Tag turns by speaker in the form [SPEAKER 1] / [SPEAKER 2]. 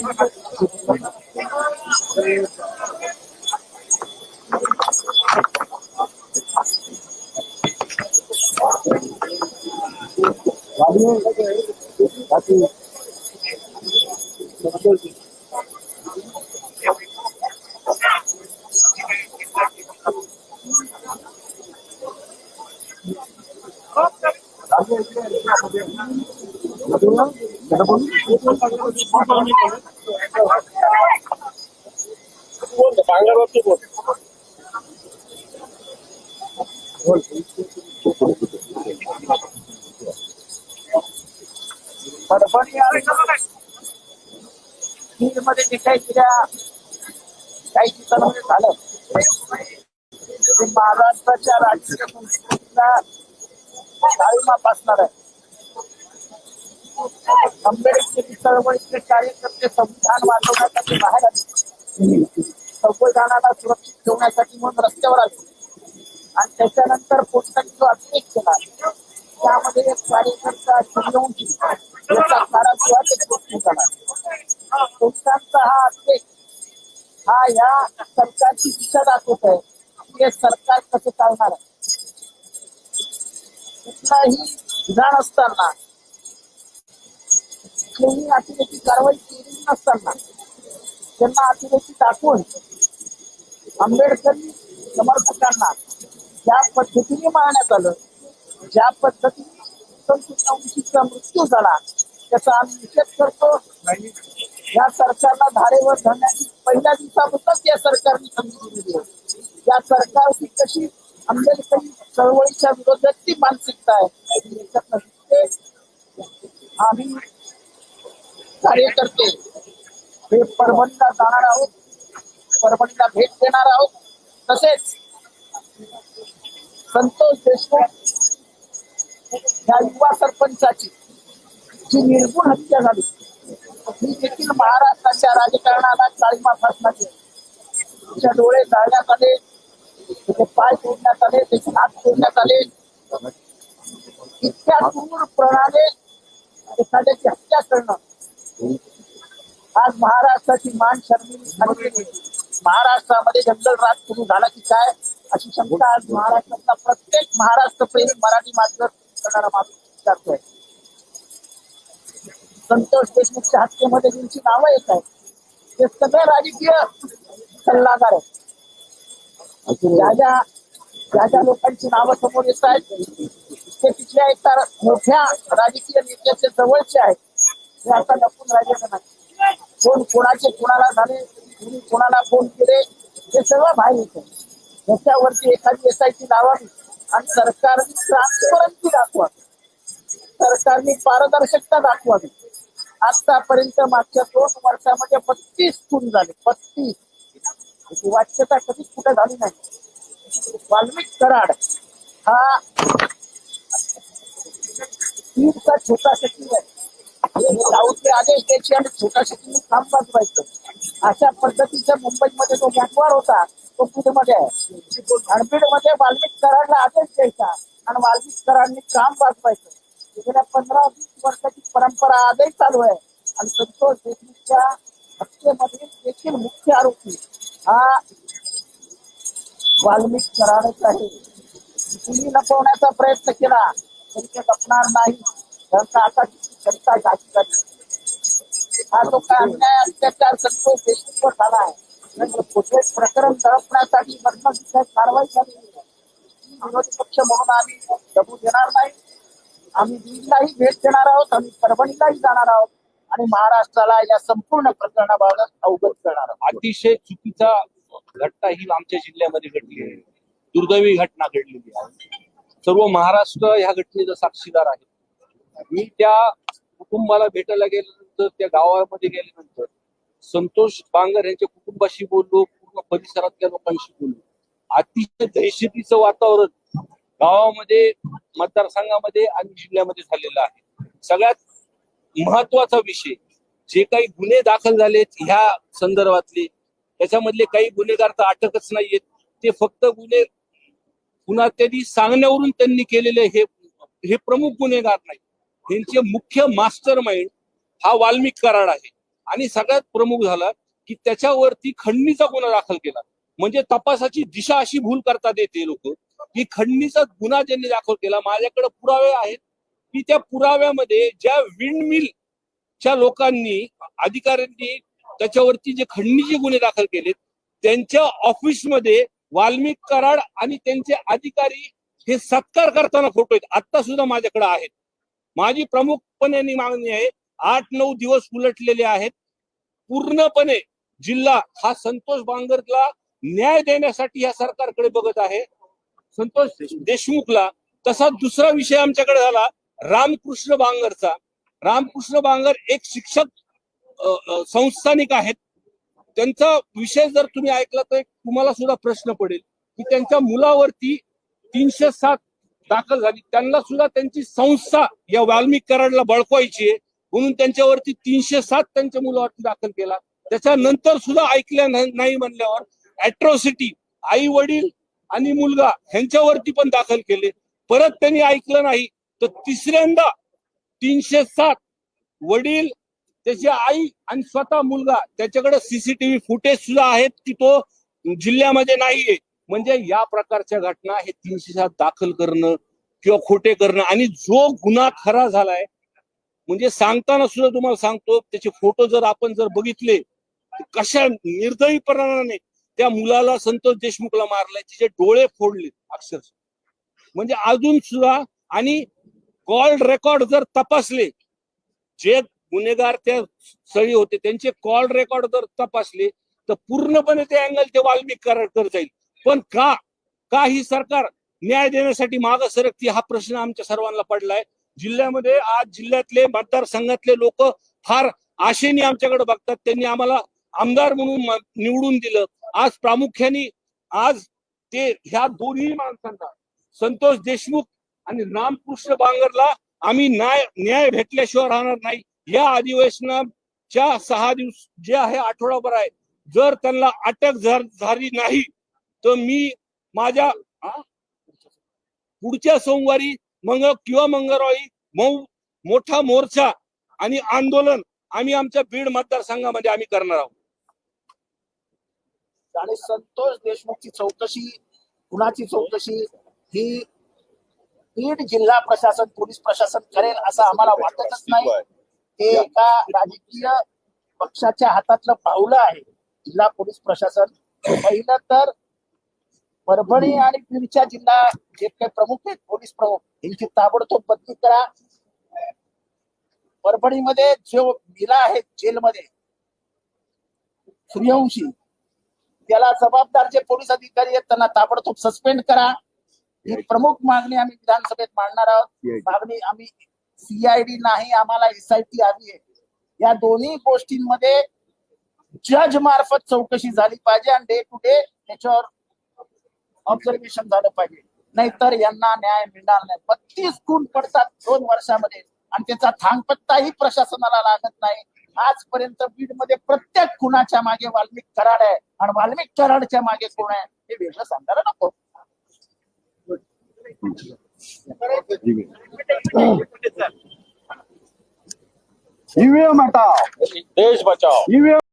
[SPEAKER 1] Gracias. Parbhani आणि बीडमध्ये जे काही काही झालं. ते महाराष्ट्राच्या राजकीय संस्कृतीला काळीमा पासणार आहे. आंबेडकरी चळवळीचे कार्यकर्ते संविधान वाचवण्यासाठी बाहेर आले. संविधानाला सुरक्षित ठेवण्यासाठी म्हणून रस्त्यावर आले. आणि त्याच्यानंतर पोस्टांनी जो अभिषेक केला त्यामध्ये एक कार्यकर्ता चिरवून याचा कारागृहात गोष्टी झाला. पोस्टांचा हा अभिषेक हा या सरकारची दिशा दाखवत आहे की हे सरकार कसं चालणार? आहे कुठलाही विधान असताना कुठलीही अतिरेकी कारवाई केली नसताना त्यांना अतिरेकी दाखवून आंबेडकरी समर्थकांना ज्या पद्धतीने मारण्यात आलं ज्या पद्धतीने संतोषीचा मृत्यू झाला त्याचा आम्ही निषेध करतो. या सरकारला धारेवर धरण्याची पहिल्या दिवसापासूनच या सरकारने संधी दिली आहे. या सरकारची कशी आंबेडकरी चळवळीच्या विरोधात ती मानसिकता आहे आम्ही कार्य आम्ही कार्यकर्ते हे परभणीला जाणार आहोत. परभणीला भेट देणार आहोत. तसेच संतोष देशमुख या युवा सरपंचाची जी निर्गुण हत्या झाली ही देखील महाराष्ट्राच्या राजकारणाला काळीमा फासण्यात तिच्या डोळे जाळण्यात आले त्याचे पाय तोडण्यात आले त्याचे हात तोडण्यात आले. इतक्या दूर प्रणाले एखाद्याची हत्या करणं आज महाराष्ट्राची मान शर्मिली झाली महाराष्ट्रामध्ये जंगल राज सुरू झाला की काय? अशी शंका आज महाराष्ट्रातला प्रत्येक महाराष्ट्र प्रेमी मराठी माध्यम करणारा माणूस विचारतोय. संतोष देशमुखच्या हत्येमध्ये ज्यांची नावं येत आहेत. ते सगळे राजकीय सल्लागार आहेत. ज्या ज्या ज्या ज्या लोकांची नावं समोर येत आहेत ते तिथल्या एका मोठ्या राजकीय नेत्याचे जवळचे आहेत. हे आता लपून राहिलेलं नाही? कोण कोणाचे कोणाला झाले कोणी कोणाला फोन केले हे सगळं बाहेर येतं त्याच्यावरती एखादी एस आय टी लावावी आणि सरकारने ट्रान्सपरन्सी दाखवावी. सरकारने पारदर्शकता दाखवावी. आतापर्यंत मागच्या दोन वर्षामध्ये बत्तीस खून झाले बत्तीस. म्हणजे वाच्यता कधीच कुठे झाली नाही. वाल्मिक कराड हा तीनचा छोटा सचिव आहे. गावचे आदेश द्यायचे आणि छोटा सचिव काम वाजवायचं अशा पद्धतीच्या मुंबईमध्ये जो गॅंगवार होता तो बीडमध्ये आहे. आणि बीडमध्ये वाल्मिक कराडला आदेश द्यायचा आणि वाल्मिक कराडने काम वाजवायचं गेल्या पंधरा वीस वर्षाची परंपरा आजही चालू आहे. आणि संतोष देशमुखच्या हत्येमध्ये देखील मुख्य आरोपी हा वाल्मिक कराडच आहे. तुम्ही लपवण्याचा प्रयत्न केला तरी ते लपणार नाही. त्यांचा आता जनता जागी झाली हा जो अन्याय अत्याचार संतोष देशमुखवर झाला आहे प्रकरण दडपण्यासाठी मरणविषयक कारवाई झाली विरोधी पक्ष म्हणून आम्ही दबू देणार नाही आम्ही बीडलाही भेट देणार आहोत आम्ही परभणीलाही जाणार आहोत आणि महाराष्ट्राला या संपूर्ण प्रकरणाबाबत अवगत करणार आहोत
[SPEAKER 2] अतिशय चुकीचा घटना ही आमच्या जिल्ह्यामध्ये घडली आहे. दुर्दैवी घटना घडलेली आहे. सर्व महाराष्ट्र ह्या घटनेचा साक्षीदार आहे. मी त्या कुटुंबाला भेटायला गेल्यानंतर त्या गावामध्ये गेल्यानंतर संतोष बांगर यांच्या कुटुंबाशी बोललो पूर्ण परिसरातल्या लोकांशी बोललो. अतिशय दहशतीचं वातावरण गावामध्ये मतदारसंघामध्ये आणि जिल्ह्यामध्ये झालेलं आहे. सगळ्यात महत्त्वाचा विषय जे काही गुन्हे दाखल झालेत ह्या संदर्भातले त्याच्यामधले काही गुन्हेगार तर अटकच नाहीयेत. ते फक्त गुन्हे पुन्हा त्यांनी सांगण्यावरून त्यांनी केलेले हे हे प्रमुख गुन्हेगार नाही त्यांचे मुख्य मास्टर माइंड हा वाल्मिक कराड आहे. आणि सगळ्यात प्रमुख झाला की त्याच्यावरती खंडणीचा गुन्हा दाखल केला. म्हणजे तपासाची दिशा अशी भूल करतात येते लोक की खंडणीचा गुन्हा ज्यांनी दाखल केला माझ्याकडे पुरावे आहेत. की त्या पुराव्यामध्ये ज्या विंड च्या लोकांनी अधिकाऱ्यांनी त्याच्यावरती जे खंडणीचे गुन्हे दाखल केलेत त्यांच्या ऑफिसमध्ये वाल्मिक कराड आणि त्यांचे अधिकारी हे सत्कार करताना फोटो आहेत. आता सुद्धा माझ्याकडे आहेत. माझी प्रमुखपणे मागणी आहे आठ नऊ दिवस उलटलेले आहेत. पूर्णपणे जिल्हा हा संतोष बांगरला न्याय देण्यासाठी या सरकारकडे बघत आहे. संतोष देशमुखला तसा दुसरा विषय आमच्याकडे झाला रामकृष्ण बांगरचा. रामकृष्ण बांगर एक शिक्षक संस्थानिक आहेत. त्यांचा विषय जर तुम्ही ऐकला तर तुम्हाला सुद्धा प्रश्न पडेल की त्यांच्या मुलावरती तीनशे सात दाखल झाली. त्यांना सुद्धा त्यांची संस्था या वाल्मिक कराडला बळकवायची आहे. म्हणून त्यांच्यावरती तीनशे सात त्यांच्या मुलावरती दाखल केला. त्याच्यानंतर सुद्धा ऐकल्या नाही म्हणल्यावर अॅट्रॉसिटी आई वडील आणि मुलगा ह्यांच्यावरती पण दाखल केले. परत त्यांनी ऐकलं नाही. तर तिसऱ्यांदा तीनशे सात वडील त्याची आई आणि स्वतः मुलगा त्याच्याकडे सीसीटीव्ही फुटेज सुद्धा आहेत की तो जिल्ह्यामध्ये नाहीये. म्हणजे या प्रकारच्या घटना हे तीनशे सात दाखल करणं किंवा खोटे करणं आणि जो गुन्हा खरा झालाय म्हणजे सांगताना सुद्धा तुम्हाला सांगतो त्याचे फोटो जर आपण जर बघितले कशा निर्दयीपणाने त्या मुलाला संतोष देशमुखला मारलाय तिचे डोळे फोडले अक्षरशः. म्हणजे अजून सुद्धा आणि कॉल रेकॉर्ड जर तपासले जे गुन्हेगार त्या स्थळी होते त्यांचे कॉल रेकॉर्ड जर तपासले तर पूर्णपणे ते अँगल ते वाल्मिक करार जाईल पण का का ही सरकार न्याय देण्यासाठी मागं सरकती हा प्रश्न आमच्या सर्वांना पडलाय. जिल्ह्यामध्ये आज जिल्ह्यातले मतदारसंघातले लोक फार आशेने आमच्याकडे बघतात. त्यांनी आम्हाला आमदार म्हणून निवडून दिलं. आज प्रामुख्याने आज ते ह्या दोन्ही माणसांना संतोष देशमुख आणि रामकृष्ण बांगरला आम्ही न्याय न्याय भेटल्याशिवाय राहणार नाही. या अधिवेशनाच्या सहा दिवस जे आहे आठवडाभर आहे. जर त्यांना अटक झा- झाली नाही तर मी माझ्या? पुढच्या सोमवारी मंग किंवा मंगळवारी मऊ मोठा मोर्चा आणि आंदोलन आम्ही आमच्या बीड मतदारसंघामध्ये आम्ही करणार आहोत.
[SPEAKER 1] आणि संतोष देशमुखची चौकशी कुणाची चौकशी ही बीड जिल्हा प्रशासन पोलीस प्रशासन करेल असं आम्हाला वाटतच नाही. हे एका राजकीय पक्षाच्या हातातलं पावलं आहे. जिल्हा पोलीस प्रशासन. पहिलं तर परभणी आणि बीडच्या जिल्हा जे काही प्रमुख आहेत पोलीस प्रमुख यांची ताबडतोब बदली करा. परभणीमध्ये जो मिला आहे जेलमध्ये सूर्यवंशी त्याला जबाबदार जे पोलीस अधिकारी आहेत त्यांना ताबडतोब सस्पेंड करा. ही प्रमुख मागणी आम्ही विधानसभेत मांडणार आहोत. मागणी आम्ही सीआयडी नाही आम्हाला एसआयटी हवी आहे. या दोन्ही गोष्टींमध्ये जज मार्फत चौकशी झाली पाहिजे. आणि डे टू डे त्याच्यावर ऑब्झर्वेशन झालं पाहिजे. नाहीतर यांना न्याय मिळणार नाही. बत्तीस खून पडतात दोन वर्षामध्ये आणि त्याचा थांगपत्ताही प्रशासनाला लागत नाही. आजपर्यंत बीडमध्ये प्रत्येक खुनाच्या मागे वाल्मिक कराड आहे आणि वाल्मिक कराडच्या मागे कोण आहे हे वेगळं सांगायला नको.
[SPEAKER 3] ईव्हीएम हटाओ.
[SPEAKER 2] देश बचाव
[SPEAKER 3] ईव्हीएम